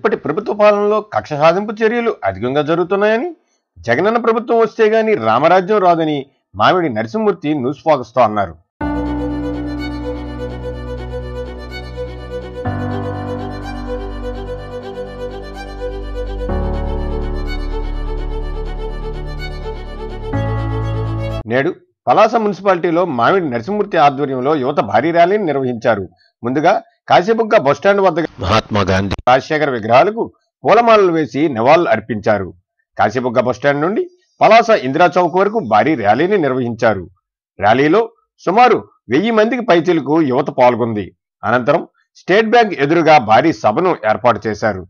ఇప్పటి ప్రభుత్వ పాలనలో కక్ష సాధింపు చర్యలు అధికంగా జరుగుతున్నాయని జగనన్న ప్రభుత్వం వస్తే గాని రామరాజ్యం రాదని మామిడి నరసింహమూర్తి న్యూస్ ఫోకస్తో అన్నారు. నేడు పలాస మున్సిపాలిటీలో మామిడి నరసింహమూర్తి ఆధ్వర్యంలో యువత భారీ ర్యాలీని నిర్వహించారు. ముందుగా కాశీబుగ్గ బస్టాండ్ వద్ద మహాత్మా గాంధీ రాజశేఖర విగ్రహాలకు పూలమాలలు వేసి నివాళులు అర్పించారు. కాశీబుగ్గ బస్టాండ్ నుండి పలాస ఇందిరా చౌక్ వరకు భారీ ర్యాలీని నిర్వహించారు. ర్యాలీలో సుమారు వెయ్యి మందికి పైచిలకు యువత పాల్గొంది. అనంతరం స్టేట్ బ్యాంక్ ఎదురుగా భారీ సభను ఏర్పాటు చేశారు.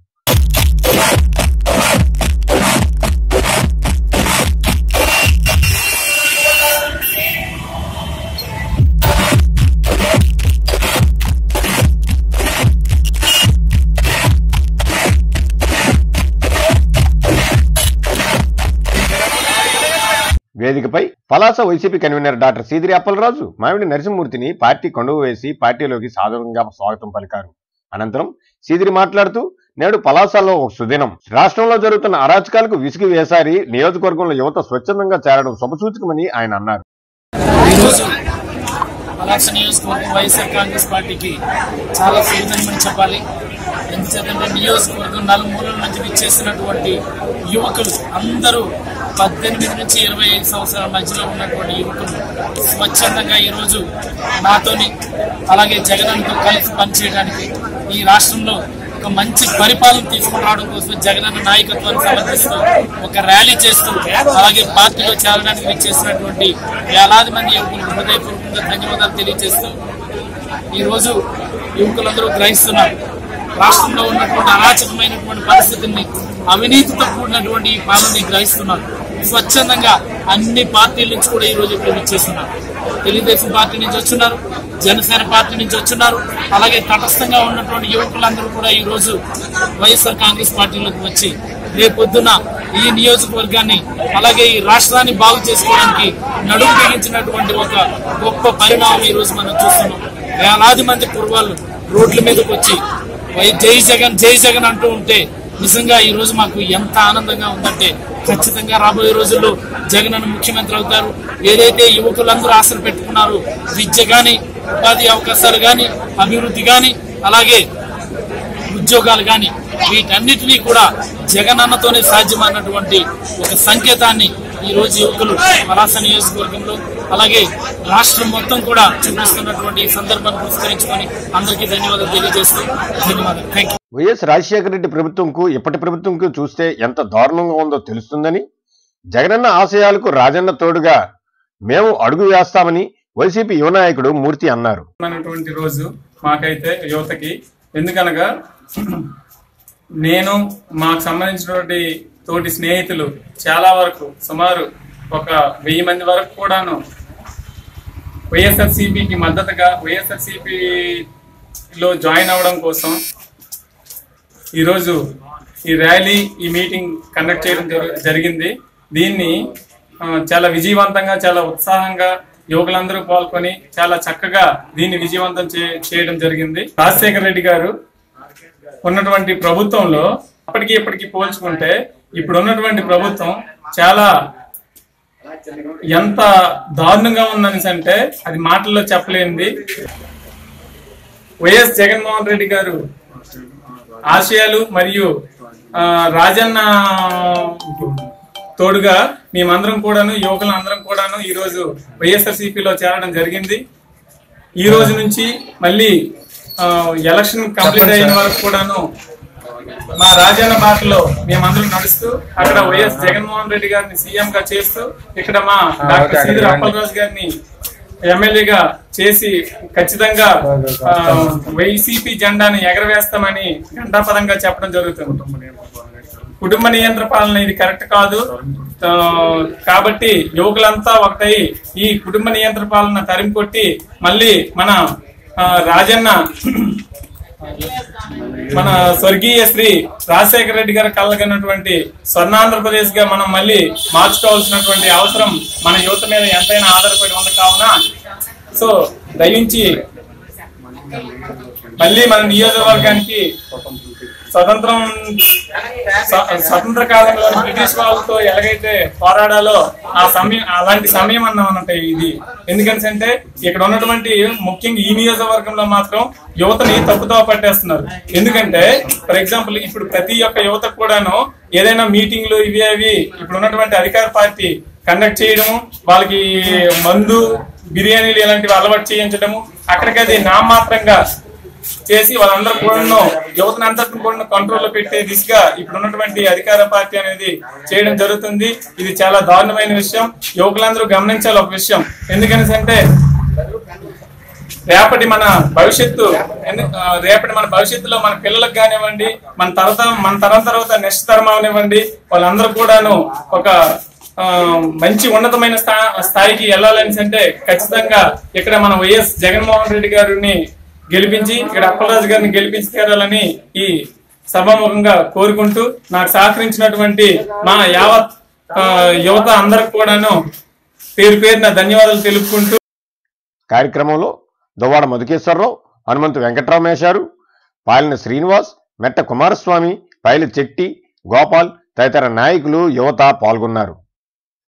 వేదికపై పలాస వైసీపీ కన్వీనర్ డాక్టర్ సీదిరి అప్పలరాజు మామిడి నరసింహమూర్తిని పార్టీ కొండవ వేసి పార్టీలోకి సాధారణంగా స్వాగతం పలికారు. అనంతరం సీదిరి మాట్లాడుతూ నేడు పలాసలో ఒక సుదినం. రాష్ట్రంలో జరుగుతున్న అరాచకాలకు విసిగి వేసారి నియోజకవర్గంలో యువత స్వచ్ఛందంగా చేరడం శుభసూచకమని ఆయన అన్నారు. పలాస నియోజకవర్గం వైఎస్ఆర్ కాంగ్రెస్ పార్టీకి చాలా సుదీనమని చెప్పాలి. ఎందుకంటే నియోజకవర్గం నలుమూల నుంచి విచ్చేసినటువంటి యువకులు అందరూ పద్దెనిమిది నుంచి ఇరవై ఐదు సంవత్సరాల మధ్యలో ఉన్నటువంటి యువకులు స్వచ్ఛందంగా ఈరోజు నాతోని అలాగే జగనన్నతో కలిసి పనిచేయడానికి ఈ రాష్ట్రంలో ఒక మంచి పరిపాలన తీసుకురావడం కోసం జగనన్న నాయకత్వాన్ని సమర్థిస్తూ ఒక ర్యాలీ చేస్తూ అలాగే పార్టీలో చేరడానికి విచ్చేసినటువంటి వేలాది మంది యువకులకు హృదయపూర్వకంగా ధన్యవాదాలు తెలియజేస్తూ ఈ రోజు యువకులందరూ గ్రహిస్తున్నారు. రాష్ట్రంలో ఉన్నటువంటి అరాచకమైనటువంటి పరిస్థితిని అవినీతితో కూడినటువంటి ఈ పాలనని గ్రహిస్తున్నారు. స్వచ్ఛందంగా అన్ని పార్టీల నుంచి కూడా ఈ రోజు ఇక్కడ విచ్చేస్తున్నారు. తెలుగుదేశం పార్టీ నుంచి వచ్చున్నారు జనసేన పార్టీ నుంచి వచ్చున్నారు అలాగే తటస్థంగా ఉన్నటువంటి యువకులందరూ కూడా ఈ రోజు వైఎస్ఆర్ కాంగ్రెస్ పార్టీలోకి వచ్చి రేపొద్దున ఈ నియోజకవర్గాన్ని అలాగే ఈ రాష్ట్రాన్ని బాగు చేసుకోవడానికి నడుము బిగించినటువంటి ఒక గొప్ప పరిణామం ఈ రోజు మనం చూస్తున్నాం. వేలాది మంది పూర్వాళ్ళు రోడ్ల మీదకి వచ్చి జై జగన్ జై జగన్ అంటూ ఉంటే నిజంగా ఈ రోజు మాకు ఎంత ఆనందంగా ఉందంటే ఖచ్చితంగా రాబోయే రోజుల్లో జగన్ అన్న ముఖ్యమంత్రి అవుతారు. ఏదైతే యువకులందరూ ఆశలు పెట్టుకున్నారు విద్య కానీ ఉపాధి అవకాశాలు కానీ అభివృద్ధి కానీ అలాగే ఉద్యోగాలు కానీ వీటన్నిటినీ కూడా జగనన్నతోనే సాధ్యమైనటువంటి ఒక సంకేతాన్ని ఈ రోజు యువకులు పలాస నియోజకవర్గంలో అలాగే రాష్ట్రం మొత్తం కూడా చూపిస్తున్నటువంటి సందర్భాన్ని పురస్కరించుకొని అందరికీ ధన్యవాదాలు తెలియజేస్తూ ధన్యవాదాలు. థ్యాంక్ వైఎస్ రాజశేఖర రెడ్డి ప్రభుత్వంకు ఇప్పటి ప్రభుత్వంకు చూస్తే ఎంత దారుణంగా ఉందో తెలుస్తుందని జగనన్న ఆశయాలకు రాజన్న తోడుగా మేము అడుగు వేస్తామని వైసీపీ యువ నాయకుడు మూర్తి అన్నారు. రోజు మాకైతే యువతకి ఎందుకనగా నేను మాకు సంబంధించినటువంటి తోటి స్నేహితులు చాలా వరకు సుమారు ఒక వెయ్యి మంది వరకు కూడాను వైఎస్ఆర్సీపీకి మద్దతుగా వైఎస్ఆర్సీపీలో జాయిన్ అవ్వడం కోసం ఈరోజు ఈ ర్యాలీ ఈ మీటింగ్ కండక్ట్ చేయడం జరు- జరిగింది. దీన్ని చాలా విజయవంతంగా చాలా ఉత్సాహంగా యువకులందరూ పాల్గొని చాలా చక్కగా దీన్ని విజయవంతం చే- చేయడం జరిగింది. రాజశేఖర రెడ్డి గారు ఉన్నటువంటి ప్రభుత్వంలో అప్పటికి ఇప్పటికి పోల్చుకుంటే ఇప్పుడు ఉన్నటువంటి ప్రభుత్వం చాలా ఎంత దారుణంగా ఉందని అంటే అది మాటల్లో చెప్పలేనిది. వైఎస్ జగన్మోహన్ రెడ్డి గారు ఆశయాలు మరియు రాజన్న తోడుగా మేమందరం కూడాను యువకులు అందరం కూడాను ఈ రోజు వైఎస్ఆర్సీపీలో చేరడం జరిగింది. ఈ రోజు నుంచి మళ్ళీ ఎలక్షన్ కంప్లీట్ అయిన వరకు కూడాను మా రాజన్న బాటలో మేమందరం నడుస్తూ అక్కడ వైఎస్ జగన్మోహన్ రెడ్డి గారిని సీఎం గా చేస్తూ ఇక్కడ మా డాక్టర్ సీదిరి అప్పలరాజు గారిని ఎమ్మెల్యేగా చేసి ఖచ్చితంగా వైసీపీ జెండాని ఎగరవేస్తామని ఘంటాపదంగా చెప్పడం జరుగుతుంది. కుటుంబ నియంత్రణ పాలన ఇది కరెక్ట్ కాదు. కాబట్టి యువకులంతా ఒకటై ఈ కుటుంబ నియంత్రణ పాలన తరిమి కొట్టి మళ్ళీ మన రాజన్న మన స్వర్గీయ శ్రీ రాజశేఖర రెడ్డి గారు కలగనటువంటి స్వర్ణాంధ్రప్రదేశ్గా మనం మళ్ళీ మార్చుకోవాల్సినటువంటి అవసరం మన యువత మీద ఎంతైనా ఆధారపడి ఉంది కావున. సో దయించి మళ్ళీ మన నియోజకవర్గానికి స్వతంత్రం స్వతంత్ర కాలంలో బ్రిటిష్ వాళ్ళతో ఎలాగైతే పోరాడాలో ఆ సమయం అలాంటి సమయం అన్నమాట ఇది. ఎందుకంటే ఇక్కడ ఉన్నటువంటి ముఖ్యంగా ఈ నియోజకవర్గంలో మాత్రం యువతని తప్పుతో పట్టేస్తున్నారు. ఎందుకంటే ఫర్ ఎగ్జాంపుల్ ఇప్పుడు ప్రతి ఒక్క యువత కూడాను ఏదైనా మీటింగ్లు ఇవి అవి ఇప్పుడు ఉన్నటువంటి అధికార పార్టీ కండక్ట్ చేయడము వాళ్ళకి మందు బిర్యానీలు ఇలాంటివి అలవాటు చేయించడము అక్కడికి అది నామాత్రంగా చేసి వాళ్ళందరూ కూడా యువతను అంతటిని కూడా కంట్రోల్లో పెట్టే దిశగా ఇప్పుడు ఉన్నటువంటి అధికార పార్టీ అనేది చేయడం జరుగుతుంది. ఇది చాలా దారుణమైన విషయం. యువకులందరూ గమనించాలి ఒక విషయం. ఎందుకనేసంటే రేపటి మన భవిష్యత్తు రేపటి మన భవిష్యత్తులో మన పిల్లలకు కానివ్వండి మన తరత మన తరం తర్వాత నెక్స్ట్ తరం అవనివ్వండి వాళ్ళందరూ కూడాను ఒక మంచి ఉన్నతమైన స్థా స్థాయికి వెళ్ళాలని అంటే ఖచ్చితంగా ఇక్కడ మన వైఎస్ జగన్మోహన్ రెడ్డి గారిని గెలిపించి ఇక్కడ అప్పలరాజు గారిని గెలిపించి తీరాలని ఈ సభాముఖంగా కోరుకుంటూ నాకు సహకరించినటువంటి మా యావత్ యువత అందరికి కూడాను పేరు పేరున ధన్యవాదాలు తెలుపుకుంటూ కార్యక్రమంలో దువ్వాడ మధుకేశ్వరరావు హనుమంతు వెంకట్రావు మేషారు పాలిన శ్రీనివాస్ మెట్ట కుమారస్వామి పైల చెట్టి గోపాల్ తదితర నాయకులు యువత పాల్గొన్నారు.